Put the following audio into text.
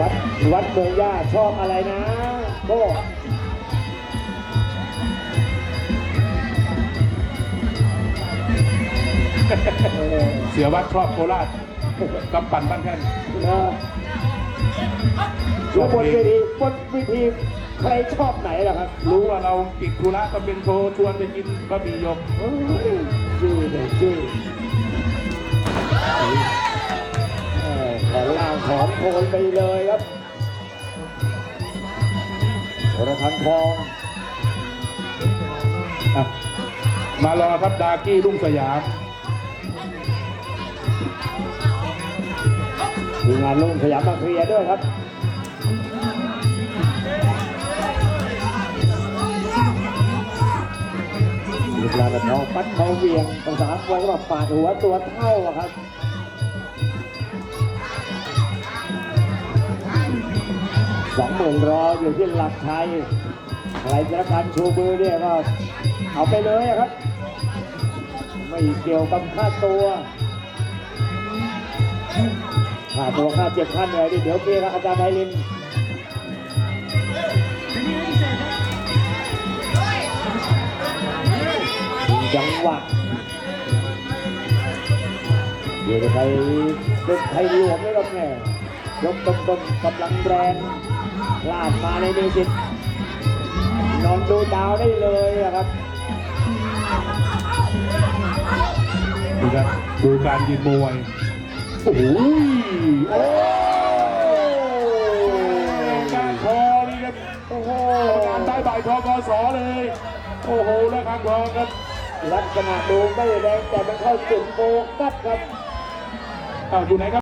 วัดวัดเมืองย่าชอบอะไรนะโก็เสียวัดครอบโคราชกำปั่นบ้านแท่นนะแล้วบนเวทีบนเวทีใครชอบไหนล่ะครับ รู้ว่าเราติดธุระก็เป็นโทรชวนไปกินบะหมี่หยกเอ้ยชื่อเลยชื่อ ของโคนไปเลยครับโอรพันทองอะมารอครับดากี้รุ่งสยามทีมงานลุงสยามมาเคลียร์ด้วยครับลูกลานแบบน้องปัดเขาเวียงภาษามวยก็แบบปาดหัวตัวเท่าครับ สองหมื่นรออยู่ที่หลักชัยใครจะรับการชูมือเนี่ยก็เอาไปเลยครับ ไม่เกี่ยวกับค่าตัวค่าตัวค่าเจ็บค่าเหนื่อยนี่เดี๋ยวเคลียร์กับอาจารย์ไพลินจังหวะเดี๋ยวไปเล่นไทยหลวงไม่รับแน่ยกต้นต้นๆกำลังแรง ลาดมาในมีสิทธิ์นอนดูดาวได้เลยอะครับดูครับดูการยืนมวย โอ้โหโอ้การคอนี่ครับโอ้โหงานได้ใบทกสเลย โอ้โหแล้วการคอครับลักษณะดูไม่แรงแต่มันเข้าจุดโฟกัสครับอ้าวอยู่ไหนครับ